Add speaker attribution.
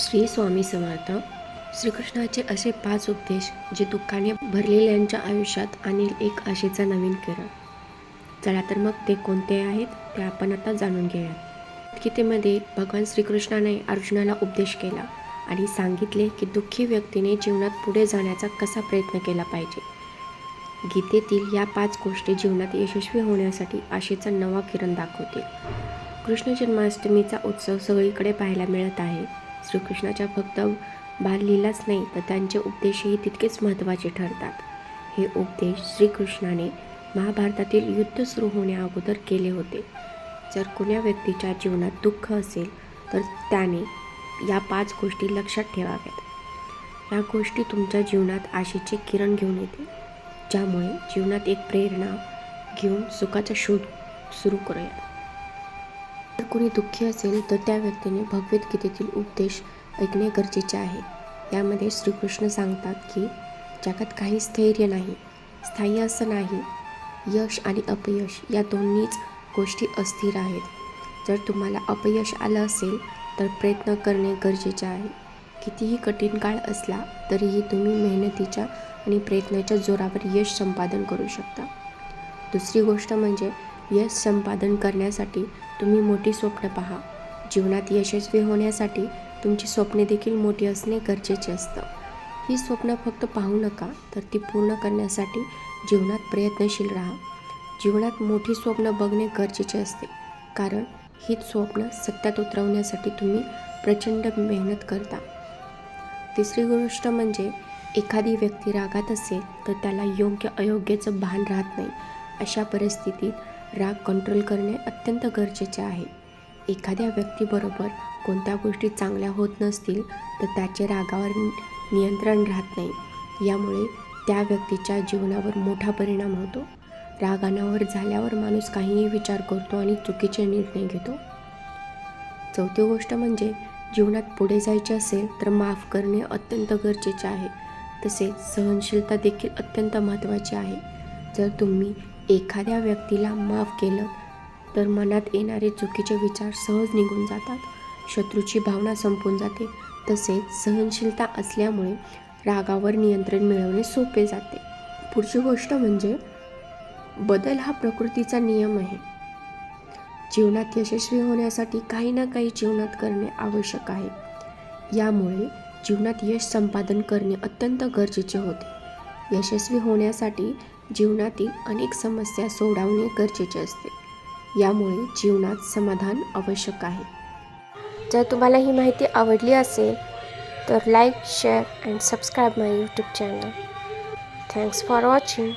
Speaker 1: श्री स्वामी समर्थ. श्रीकृष्णाचे असे पाच उपदेश जे दुःखाने भरलेल्यांच्या आयुष्यात आणील एक आशेचा नवीन किरण. चला तर मग ते कोणते आहेत ते आपण आता जाणून घेऊयात गीतेमध्ये भगवान श्रीकृष्णाने अर्जुनाला उपदेश केला आणि सांगितले की दुःखी व्यक्तीने जीवनात पुढे जाण्याचा कसा प्रयत्न केला पाहिजे. गीतेतील या पाच गोष्टी जीवनात यशस्वी होण्यासाठी आशेचा नवा किरण दाखवतील. कृष्ण जन्माष्टमीचा उत्सव सगळीकडे पाहायला मिळत आहे. श्रीकृष्णाच्या फक्त बाललीलाच नाही तर त्यांचे उपदेशही तितकेच महत्त्वाचे ठरतात. हे उपदेश श्रीकृष्णाने महाभारतातील युद्ध सुरू होण्याअगोदर केले होते. जर कोण्या व्यक्तीच्या जीवनात दुःख असेल तर त्याने या पाच गोष्टी लक्षात ठेवाव्यात. या गोष्टी तुमच्या जीवनात आशेचे किरण घेऊन येते ज्यामुळे जीवनात एक प्रेरणा घेऊन सुखाचा शोध सुरू करूया जर कोणी दुःखी असेल तर त्या व्यक्तीने भगवद्गीतेतील उपदेश ऐकणे गरजेचे आहे. यामध्ये श्रीकृष्ण सांगतात की जगात काही स्थैर्य नाही स्थायी असं नाही. यश आणि अपयश या दोन्हीच गोष्टी अस्थिर आहेत. जर तुम्हाला अपयश आलं असेल तर प्रयत्न करणे गरजेचे आहे. कितीही कठीण काळ असला तरीही तुम्ही मेहनतीच्या आणि प्रयत्नाच्या जोरावर यश संपादन करू शकता. दुसरी गोष्ट म्हणजे यश संपादन करण्यासाठी तुम्ही मोठी स्वप्न पहा. जीवनात यशस्वी होण्यासाठी तुमची स्वप्ने देखील मोठी असणे गरजेचे असतं. ही स्वप्न फक्त पाहू नका तर ती पूर्ण करण्यासाठी जीवनात प्रयत्नशील राहा. जीवनात मोठी स्वप्न बघणे गरजेचे असते कारण हीच स्वप्न सत्यात उतरवण्यासाठी तुम्ही प्रचंड मेहनत करता. तिसरी गोष्ट म्हणजे एखादी व्यक्ती रागात असेल तर त्याला योग्य अयोग्याचं भान राहत नाही. अशा परिस्थितीत राग कंट्रोल करणे अत्यंत गरजेचे आहे. एखाद्या व्यक्तीबरोबर कोणत्या गोष्टी चांगल्या होत नसतील तर त्याचे रागावर नियंत्रण राहत नाही. यामुळे त्या व्यक्तीच्या जीवनावर मोठा परिणाम होतो. राग अनावर झाल्यावर माणूस काहीही विचार करतो आणि चुकीचे निर्णय घेतो. चौथी गोष्ट म्हणजे जीवनात पुढे जायचे असेल तर माफ करणे अत्यंत गरजेचे आहे. तसेच सहनशीलता देखील अत्यंत महत्त्वाची आहे. जर तुम्ही एखाद्या व्यक्तीला माफ केलं तर मनात येणारे चुकीचे विचार सहज निघून जातात. शत्रूची भावना संपून जाते. तसेच सहनशीलता असल्यामुळे रागावर नियंत्रण मिळवणे सोपे जाते. पुढची गोष्ट म्हणजे बदल हा प्रकृतीचा नियम आहे. जीवनात यशस्वी होण्यासाठी काही ना काही जीवनात करणे आवश्यक आहे. यामुळे जीवनात यश संपादन करणे अत्यंत गरजेचे होते. यशस्वी होण्यासाठी जीवनातील अनेक समस्या सोडवणे गरजेचे असते. यामुळे जीवनात समाधान आवश्यक आहे. जर तुम्हाला ही माहिती आवडली असेल तर like share and subscribe my YouTube channel thanks for watching